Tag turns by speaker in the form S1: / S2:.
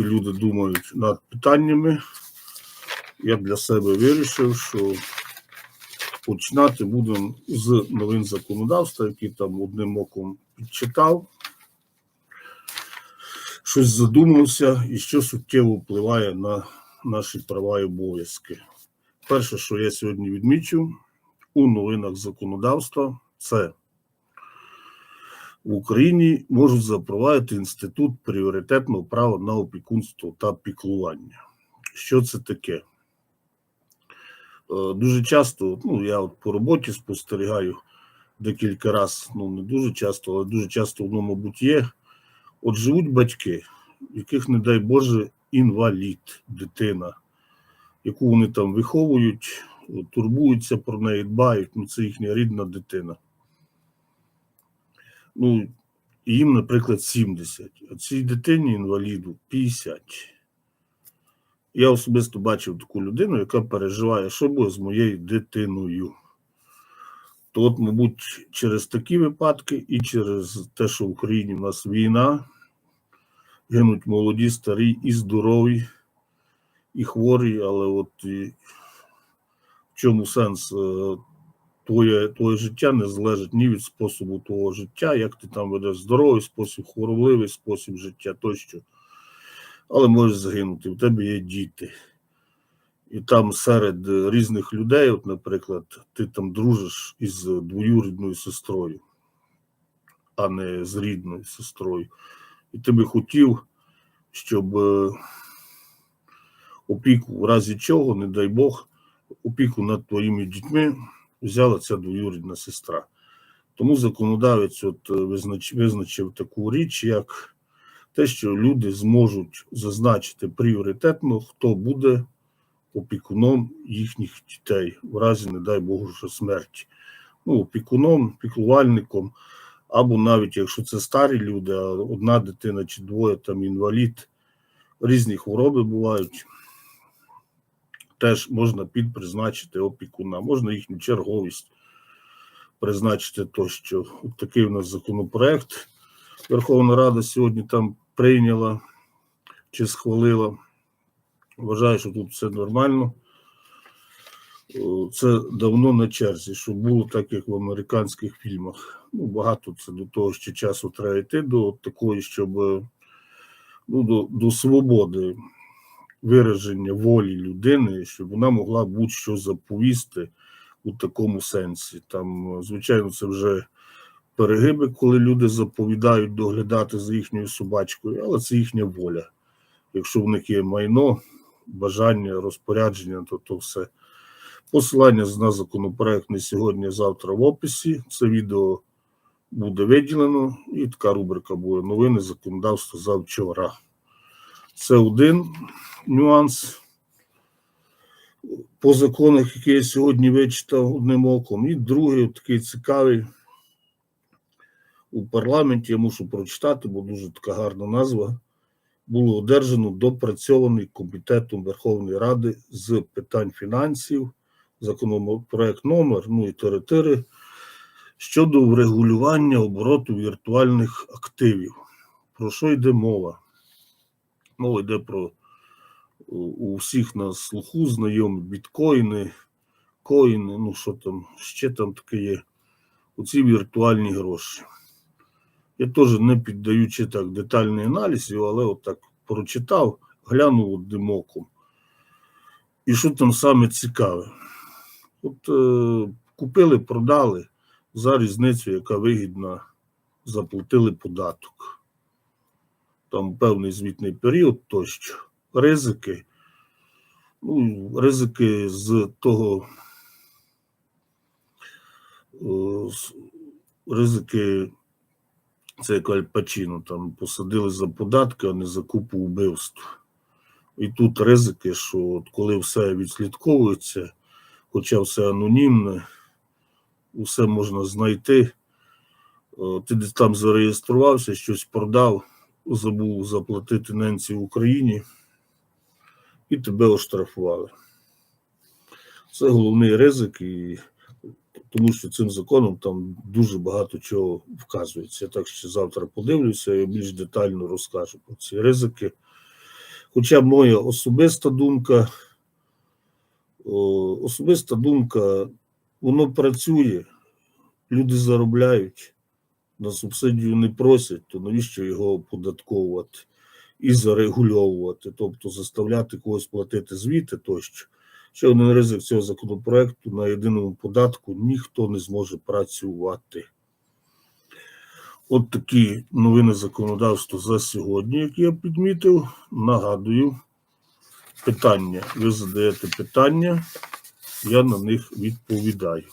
S1: люди думають над питаннями, я для себе вирішив, що починати будемо з новин законодавства, які там одним оком підчитав, щось задумався і що суттєво впливає на наші права і обов'язки. Перше, що я сьогодні відмічу у новинах законодавства, це в Україні можуть запровадити інститут пріоритетного права на опікунство та піклування. Що це таке? Е, Дуже часто, ну я от по роботі спостерігаю декілька разів, ну не дуже часто, але дуже часто воно, мабуть, є. От живуть батьки, яких, не дай Боже, інвалід, дитина, яку вони там виховують, турбуються про неї, дбають, ну це їхня рідна дитина. Ну, їм, наприклад, 70, а цій дитині інваліду 50. Я особисто бачив таку людину, яка переживає, що буде з моєю дитиною. То, от, мабуть, через такі випадки і через те, що в Україні в нас війна, гинуть молоді, старі і здорові, і хворі, але от і в чому сенс? Твоє, твоє життя не залежить ні від способу твого життя, як ти там ведеш здоровий спосіб, хворобливий спосіб життя тощо. Але можеш загинути, в тебе є діти. І там серед різних людей, от, наприклад, ти там дружиш із двоюрідною сестрою, а не з рідною сестрою. І ти би хотів, щоб е, опіку, в разі чого, не дай Бог, опіку над твоїми дітьми взяла ця двоюрідна сестра. Тому законодавець от е, визнач, визначив таку річ, як те, що люди зможуть зазначити пріоритетно, хто буде опікуном їхніх дітей, в разі, не дай Богу, що смерті. Ну, опікуном, піклувальником, або навіть якщо це старі люди, а одна дитина чи двоє там інвалід, різні хвороби бувають. Теж можна підпризначити опікуна, можна їхню черговість призначити тощо. От такий у нас законопроект. Верховна Рада сьогодні там прийняла чи схвалила. Вважаю, що тут все нормально. Це давно на черзі, щоб було так, як в американських фільмах. Ну, багато це до того ще часу треба йти до такої, щоб е, ну, до, до свободи вираження волі людини, щоб вона могла будь-що заповісти у такому сенсі. Там, звичайно, це вже перегиби, коли люди заповідають доглядати за їхньою собачкою, але це їхня воля. Якщо в них є майно, бажання, розпорядження, то то все. Посилання на законопроект не сьогодні, а завтра в описі. Це відео буде виділено, і така рубрика буде новини законодавства завчора. Це один нюанс по законах, які я сьогодні вичитав одним оком. І другий, такий цікавий у парламенті, я мушу прочитати, бо дуже така гарна назва. Було одержано допрацьований комітетом Верховної Ради з питань фінансів, законопроект номер, ну і території щодо врегулювання обороту віртуальних активів. Про що йде мова? Мова йде про у- всіх на слуху знайомі біткоїни, коїни, ну що там, ще там таке є. Оці віртуальні гроші. Я теж не піддаючи так детальний аналіз, але от так прочитав, глянув одним оком. І що там саме цікаве? От е, купили, продали за різницю, яка вигідна, заплатили податок. Там певний звітний період тощо. Ризики. Ну, ризики з того. е, з- Ризики це як альпачіно там посадили за податки, а не за купу вбивств. І тут ризики, що от коли все відслідковується, хоча все анонімне, усе можна знайти. О, Ти десь там зареєструвався, щось продав, забув заплатити ненці в Україні, і тебе оштрафували. Це головний ризик, і тому що цим законом там дуже багато чого вказується. Я так що завтра подивлюся і більш детально розкажу про ці ризики. Хоча моя особиста думка, особиста думка, воно працює, люди заробляють, на субсидію не просять, то навіщо його оподатковувати і зарегульовувати, тобто заставляти когось платити звіти тощо. Ще один ризик цього законопроекту на єдиному податку ніхто не зможе працювати. От такі новини законодавства за сьогодні, які я підмітив. Нагадую, питання. Ви задаєте питання, я на них відповідаю.